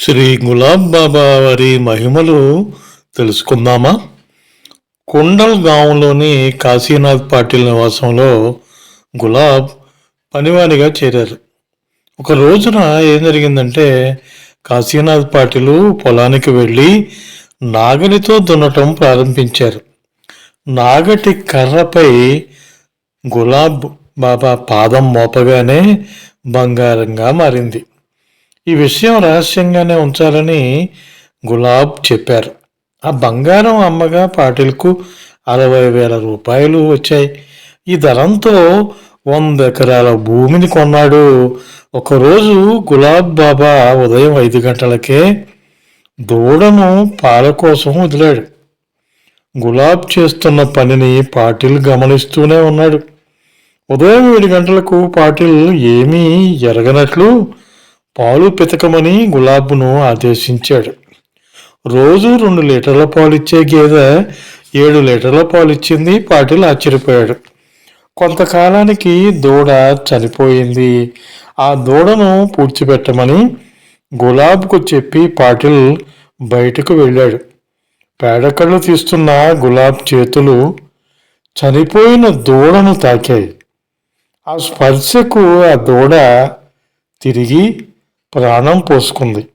శ్రీ గులాబ్ బాబా వారి మహిమలు తెలుసుకుందామా? కుండల్ గాంలోని కాశీనాథ్ పాటిల్ నివాసంలో గులాబ్ పనివారిగా చేరారు. ఒక రోజున ఏం జరిగిందంటే కాశీనాథ్ పాటిలు పొలానికి వెళ్ళి నాగలితో దున్నటం ప్రారంభించారు. నాగటి కర్రపై గులాబ్ బాబా పాదం మోపగానే బంగారంగా మారింది. ఈ విషయం రహస్యంగానే ఉంచాలని గులాబ్ చెప్పారు. ఆ బంగారం అమ్మగా పాటిల్కు అరవై వేల రూపాయలు వచ్చాయి. ఈ ధరంతో వంద ఎకరాల భూమిని కొన్నాడు. ఒకరోజు గులాబ్ బాబా ఉదయం ఐదు గంటలకే దూడను పాల కోసం వదిలాడు. గులాబ్ చేస్తున్న పనిని పాటిల్ గమనిస్తూనే ఉన్నాడు. ఉదయం ఏడు గంటలకు పాటిల్ ఏమీ ఎరగనట్లు పాలు పితకమని గులాబును ఆదేశించాడు. రోజు రెండు లీటర్ల పాలిచ్చే గేదె ఏడు లీటర్ల పాలిచ్చింది పాటిల్ ఆశ్చర్యపోయాడు. కొంతకాలానికి దూడ చనిపోయింది. ఆ దూడను పూడ్చిపెట్టమని గులాబ్కు చెప్పి పాటిల్ బయటకు వెళ్ళాడు. పేడకళ్ళు తీస్తున్న గులాబ్ చేతులు చనిపోయిన దూడను తాకాయి. ఆ స్పర్శకు ఆ దూడ తిరిగి ప్రాణం పోసుకుంది.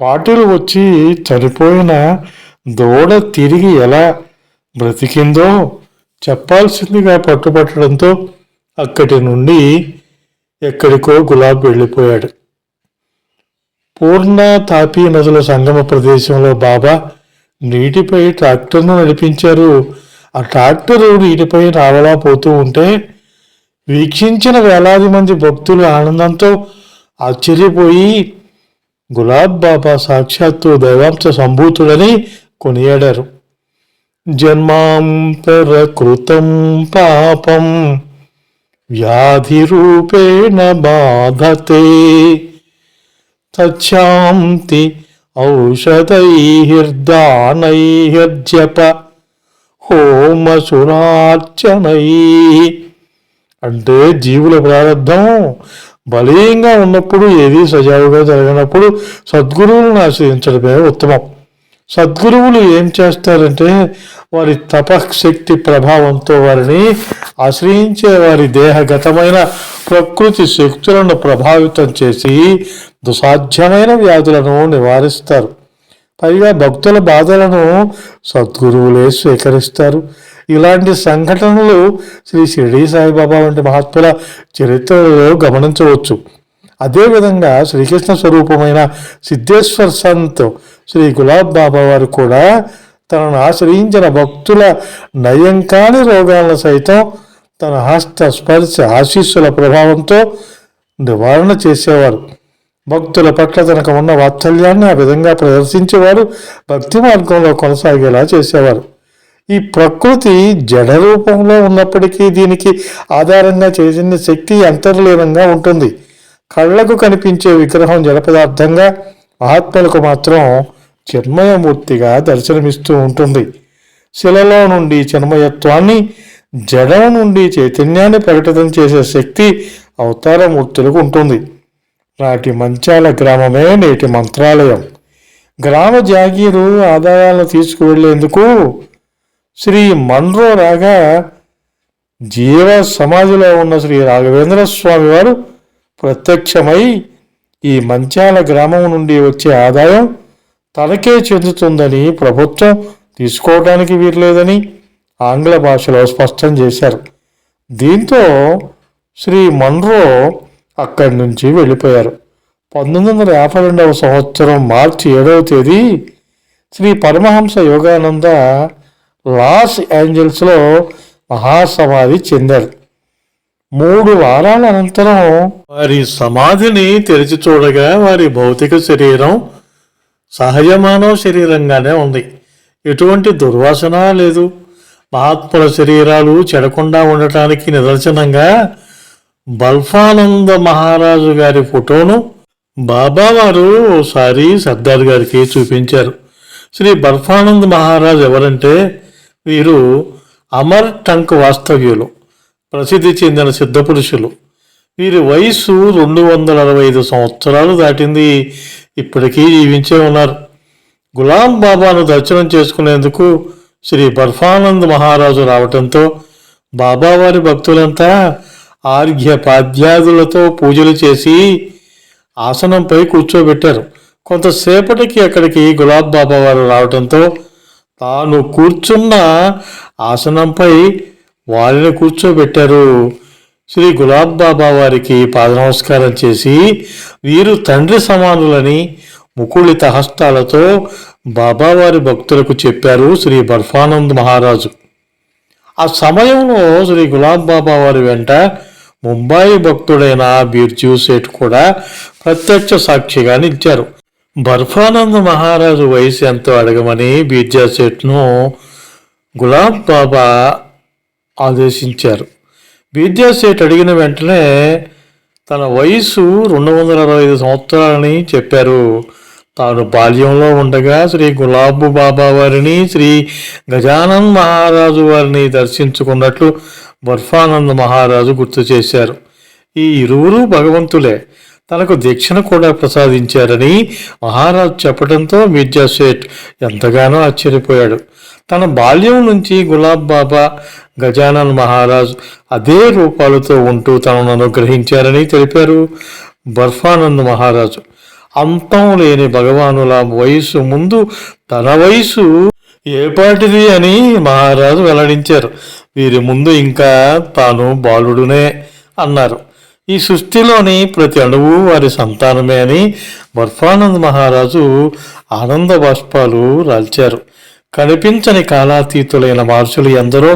పాటిల్ వచ్చి చనిపోయిన దూడ తిరిగి ఎలా బ్రతికిందో చెప్పాల్సిందిగా పట్టుపట్టడంతో అక్కడి నుండి ఎక్కడికో గులాబ్ వెళ్ళిపోయాడు. పూర్ణ తాపీ నదుల సంగమ ప్రదేశంలో బాబా నీటిపై ట్రాక్టర్ను నడిపించారు. ఆ ట్రాక్టరు నీటిపై రావలా పోతూ ఉంటే వీక్షించిన వేలాది మంది భక్తులు ఆనందంతో ఆశ్చర్యపోయి గులాబ్ బాబా సాక్షాత్తు దైవాంశ సంభూతుడని కొనియాడారు. జన్మాంతర కృతం పాపం వ్యాధి రూపేణ బాధతే. తచ్చాంతి ఔషధైర్దానైర్జప హోమసురార్చనై అంటే జీవుల ప్రారంభం. బలీయంగా ఉన్నప్పుడు ఏది సజావుగా జరిగినప్పుడు సద్గురువులను ఆశ్రయించడమే ఉత్తమం. సద్గురువులు ఏం చేస్తారంటే వారి తపశక్తి ప్రభావంతో వారిని ఆశ్రయించే వారి దేహగతమైన ప్రకృతి శక్తులను ప్రభావితం చేసి దుసాధ్యమైన వ్యాధులను నివారిస్తారు. పైగా భక్తుల బాధలను సద్గురువులే స్వీకరిస్తారు. ఇలాంటి సంఘటనలు శ్రీ షిరిడి సాయిబాబా వంటి మహాత్ముల చరిత్రలో గమనించవచ్చు. అదేవిధంగా శ్రీకృష్ణ స్వరూపమైన సిద్ధేశ్వర్ సంత్ శ్రీ గులాబ్ బాబా వారు కూడా తనను ఆశ్రయించిన భక్తుల నయం కాని రోగాలను సైతం తన హస్త స్పర్శ ఆశీస్సుల ప్రభావంతో నివారణ చేసేవారు. భక్తుల పట్ల తనకు ఉన్న వాత్సల్యాన్ని ఆ విధంగా ప్రదర్శించేవారు భక్తి మార్గంలో కొనసాగేలా చేసేవారు. ఈ ప్రకృతి జడ రూపంలో ఉన్నప్పటికీ దీనికి ఆధారంగా చేసిన శక్తి అంతర్లీనంగా ఉంటుంది. కళ్ళకు కనిపించే విగ్రహం జడ పదార్థంగా ఆత్మలకు మాత్రం చిన్మయమూర్తిగా దర్శనమిస్తూ ఉంటుంది. శిలలో నుండి చిన్మయత్వాన్ని జడం నుండి చైతన్యాన్ని ప్రకటితం చేసే శక్తి అవతారమూర్తులకు ఉంటుంది. నాటి మంచాల గ్రామమే నేటి మంత్రాలయం. గ్రామ జాగీరు ఆదాయాలను తీసుకువెళ్ళేందుకు శ్రీ మన్రో రాగా జీవ సమాధిలో ఉన్న శ్రీ రాఘవేంద్ర స్వామి వారు ప్రత్యక్షమై ఈ మంచాల గ్రామం నుండి వచ్చే ఆదాయం తనకే చెందుతుందని ప్రభుత్వం తీసుకోవడానికి వీర్లేదని ఆంగ్ల భాషలో స్పష్టం చేశారు. దీంతో శ్రీ మన్రో అక్కడి నుంచి వెళ్ళిపోయారు. పంతొమ్మిది వందల యాభై రెండవ సంవత్సరం మార్చి ఏడవ తేదీ శ్రీ పరమహంస యోగానంద లాస్ ఏంజల్స్లో మహాసమాధి చెందారు. మూడు వారాల అనంతరం వారి సమాధిని తెరిచి చూడగా వారి భౌతిక శరీరం సహజ మానవ శరీరంగానే ఉంది. ఎటువంటి దుర్వాసన లేదు. మహాత్ముల శరీరాలు చెడకుండా ఉండటానికి నిదర్శనంగా బల్ఫానంద మహారాజు గారి ఫోటోను బాబా వారు ఓసారి సర్దార్ గారికి చూపించారు. శ్రీ బల్ఫానంద్ మహారాజ్ ఎవరంటే వీరు అమర్ టంక్ వాస్తవ్యులు ప్రసిద్ధి చెందిన సిద్ధపురుషులు వీరి వయసు రెండు వందల అరవై ఐదు సంవత్సరాలు దాటింది. ఇప్పటికీ జీవించే ఉన్నారు. గులాం బాబాను దర్శనం చేసుకునేందుకు శ్రీ బర్ఫానంద్ మహారాజు రావటంతో బాబావారి భక్తులంతా ఆర్ఘ్య పాద్యాదులతో పూజలు చేసి ఆసనంపై కూర్చోబెట్టారు. కొంతసేపటికి అక్కడికి గులాబ్ బాబా వారు రావడంతో తాను కూర్చున్న ఆసనంపై వారిని కూర్చోబెట్టారు. శ్రీ గులాబ్ బాబా వారికి పాదనమస్కారం చేసి వీరు తండ్రి సమానులని ముకుళిత హస్తాలతో బాబావారి భక్తులకు చెప్పారు శ్రీ బర్ఫానంద్ మహారాజు. ఆ సమయంలో శ్రీ గులాబ్ బాబా వారి వెంట ముంబాయి భక్తుడైన బీర్జూ సేట్ కూడా ప్రత్యక్ష సాక్షిగా నిలిచారు. బర్ఫానంద మహారాజు వయసు ఎంతో అడగమని బీర్జా గులాబ్ బాబా ఆదేశించారు. బిర్జాసేట్ అడిగిన వెంటనే తన వయసు రెండు వందల అరవై ఐదు సంవత్సరాలని చెప్పారు. తాను బాల్యంలో ఉండగా శ్రీ గులాబు బాబా వారిని శ్రీ గజానంద్ మహారాజు వారిని దర్శించుకున్నట్లు బర్ఫానంద్ మహారాజు గుర్తు చేశారు. ఈ ఇరువురు భగవంతులే. తనకు దీక్షను కూడా ప్రసాదించారని మహారాజు చెప్పడంతో మిర్జా సేఠ్ ఎంతగానో ఆశ్చర్యపోయాడు. తన బాల్యం నుంచి గులాబ్ బాబా గజానన్ మహారాజ్ అదే రూపాలతో ఉంటూ తనను అనుగ్రహించారని తెలిపారు బర్ఫానంద్ మహారాజు. అంతం లేని భగవానుల వయసు ముందు తన వయసు ఏపాటిది అని మహారాజు వెల్లడించారు. వీరి ముందు ఇంకా తాను బాలుడునే అన్నారు. ఈ సృష్టిలోని ప్రతి అణువు వారి సంతానమే అని బర్ఫానంద్ మహారాజు ఆనంద బాష్పాలు రాల్చారు. కనిపించని కాలాతీతులైన మహర్షులు ఎందరో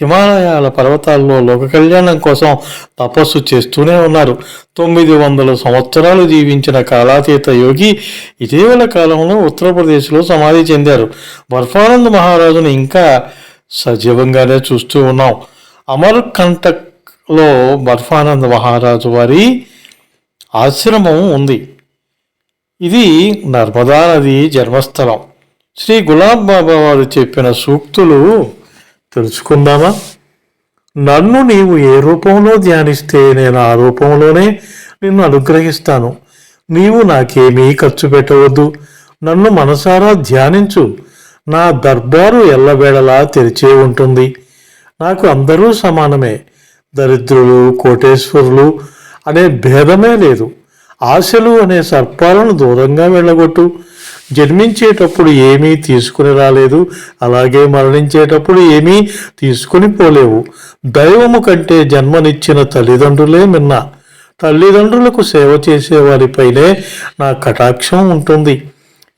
హిమాలయాల పర్వతాల్లో లోక కళ్యాణం కోసం తపస్సు చేస్తూనే ఉన్నారు. తొమ్మిది వందల సంవత్సరాలు జీవించిన కాలాతీత యోగి ఇటీవల కాలంలో ఉత్తరప్రదేశ్లో సమాధి చెందారు. బర్ఫానంద్ మహారాజును ఇంకా సజీవంగానే చూస్తూ ఉన్నాం. అమర్ లో బర్ఫానంద మహారాజు వారి ఆశ్రమం ఉంది. ఇది నర్మదా నది జన్మస్థలం. శ్రీ గులాబ్ బాబా వారు చెప్పిన సూక్తులు తెలుసుకుందామా? నన్ను నీవు ఏ రూపంలో ధ్యానిస్తే నేను ఆ రూపంలోనే నిన్ను అనుగ్రహిస్తాను. నీవు నాకేమీ ఖర్చు పెట్టవద్దు. నన్ను మనసారా ధ్యానించు. నా దర్బారు ఎల్లవేళలా తెరిచే ఉంటుంది. నాకు అందరూ సమానమే. దరిద్రులు కోటేశ్వరులు అనే భేదమే లేదు. ఆశలు అనే సర్పాలను దూరంగా వెళ్ళగొట్టు. జన్మించేటప్పుడు ఏమీ తీసుకుని రాలేదు. అలాగే మరణించేటప్పుడు ఏమీ తీసుకుని పోలేవు. దైవము కంటే జన్మనిచ్చిన తల్లిదండ్రులే మిన్న. తల్లిదండ్రులకు సేవ చేసే వారిపైనే నా కటాక్షం ఉంటుంది.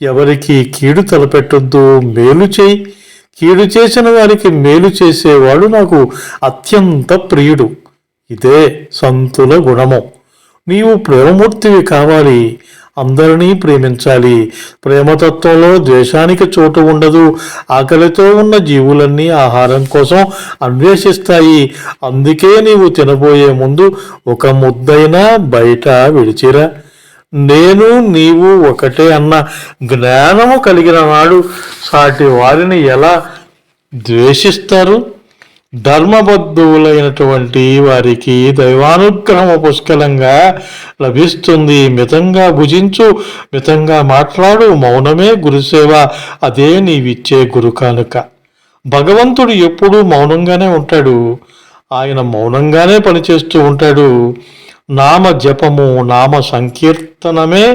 ఎవరికి కీడు తలపెట్టొద్దు. మేలు చేయి. కీడు చేసిన వారికి మేలు చేసేవాడు నాకు అత్యంత ప్రియుడు. ఇదే సంతుల గుణము. నీవు ప్రేమమూర్తివి కావాలి. అందరినీ ప్రేమించాలి. ప్రేమతత్వంలో ద్వేషానికి చోటు ఉండదు. ఆకలితో ఉన్న జీవులన్నీ ఆహారం కోసం అన్వేషిస్తాయి. అందుకే నీవు తినబోయే ముందు ఒక ముద్దైనా బయట విడిచిరా. నేను నీవు ఒకటే అన్న జ్ఞానము కలిగిన వాడు సాటి వారిని ఎలా ద్వేషిస్తారు? ధర్మబద్ధువులైనటువంటి వారికి దైవానుగ్రహము పుష్కలంగా లభిస్తుంది. మితంగా భుజించు మితంగా మాట్లాడు మౌనమే గురుసేవ అదే నీవిచ్చే గురు కానుక. భగవంతుడు ఎప్పుడూ మౌనంగానే ఉంటాడు. ఆయన మౌనంగానే పనిచేస్తూ ఉంటాడు. నామ జపము నామ సంకీర్తనమే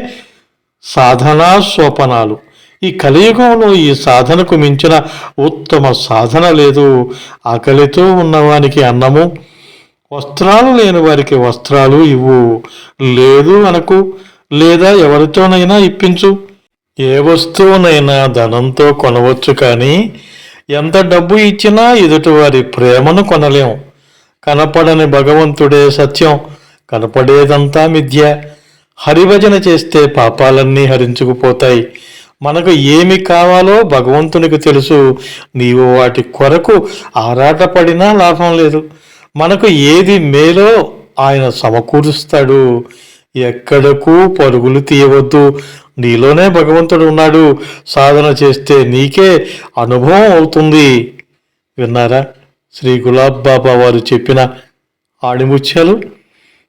సాధనా సోపనాలు ఈ కలియుగంలో ఈ సాధనకు మించిన ఉత్తమ సాధన లేదు. ఆకలితో ఉన్నవానికి అన్నము వస్త్రాలు లేని వారికి వస్త్రాలు ఇవ్వు. లేదు అనకు లేదా ఎవరితోనైనా ఇప్పించు. ఏ వస్తువునైనా ధనంతో కొనవచ్చు కానీ ఎంత డబ్బు ఇచ్చినా ఎదుటివారి ప్రేమను కొనలేము కనపడని భగవంతుడే సత్యం. కనపడేదంతా మిథ్య. హరిభజన చేస్తే పాపాలన్నీ హరించుకుపోతాయి. మనకు ఏమి కావాలో భగవంతునికి తెలుసు. నీవు వాటి కొరకు ఆరాటపడినా లాభం లేదు. మనకు ఏది మేలో ఆయన సమకూరుస్తాడు. ఎక్కడకు పరుగులు తీయవద్దు. నీలోనే భగవంతుడు ఉన్నాడు. సాధన చేస్తే నీకే అనుభవం అవుతుంది. విన్నారా? శ్రీ గులాబ్ బాబా వారు చెప్పిన ఆణిముత్యాలు